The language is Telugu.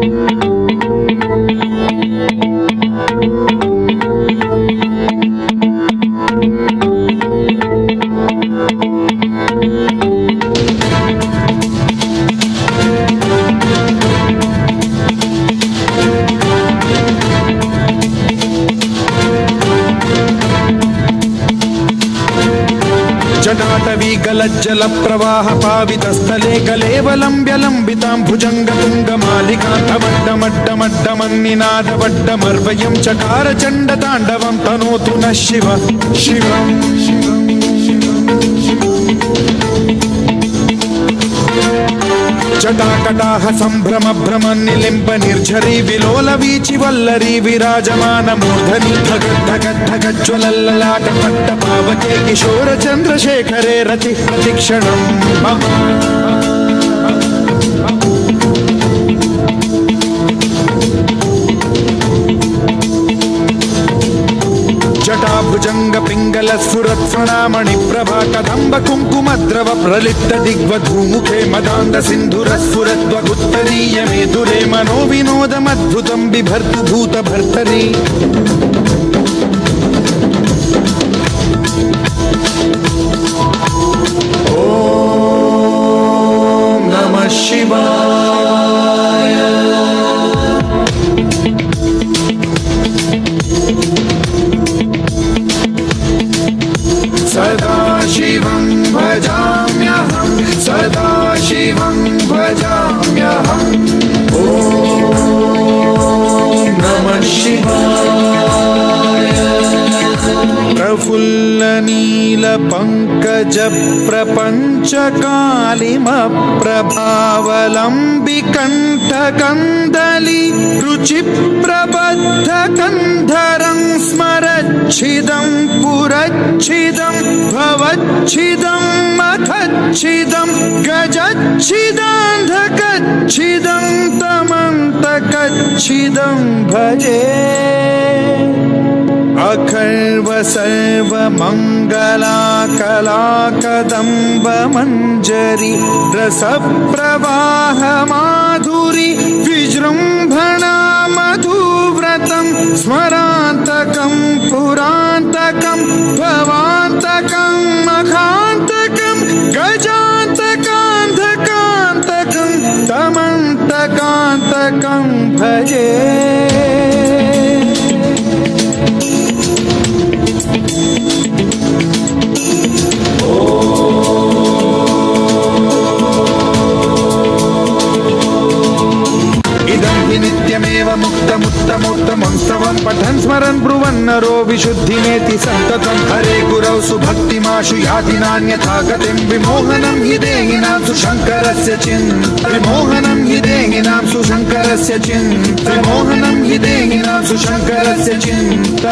Thank you. జటాటవీ గలజ్జల ప్రవాహ పావితస్థలే కలేవలంబ్య లంబితాం చకార చండ తాండవం తనోతు న శివ శివం జటాకటాహ సంభ్రమ భ్రమ నిలింప నిర్ఝరీ విలోల వీచి వల్లరి విరాజమాన మూర్ధని ధగద్ధగద్ధగజ్వలల్లలాట పట్ట పావకే కిశోర చంద్రశేఖరే రతి ప్రతిక్షణం. పింగళ స్ఫురత్స్వనామణి ప్రభా కదంబ కుంకుమ ద్రవ ప్రలిప్త దిగ్వధూముఖే మదాంద సింధుర స్ఫురద్వగుత్తరీయ మేధురే మనో వినోదమద్భుతం బిభర్తు प्रफुल्लनीलपङ्कज प्रपञ्चकालिमप्रभावलम्बिकण्ठकन्दलि रुचिप्रबद्धकन्धरं स्मरच्छिदं पुरच्छिदं भवच्छिदं मखच्छिदं गजच्छिदान्धकच्छिदं तमन्तकच्छिदं भजे अखर्व सर्वमङ्गला कला कदम्ब मञ्जरि रसप्रवाह माधुरि विजृम्भणा मधुव्रतं स्मरान्तकं पुरान्तकं भवान्तकं मखान्तकं गजान्तकान्धकान्तकं तमन्तकान्तकं भजे। नित्यमेव मुक्तमुत्तमोत्तमं स्तवं पठन् स्मरन् ब्रुवन्नरो विशुद्धिमेति सन्ततं हरे गुरौ सुभक्तिमाशु याति नान्यथा गतिं विमोहनं हि देहिनां सुशङ्करस्य चिन्त विमोहनं हि देहिनां सुशङ्करस्य चिन्त विमोहनं हि देहिनां सुशङ्करस्य चिन्त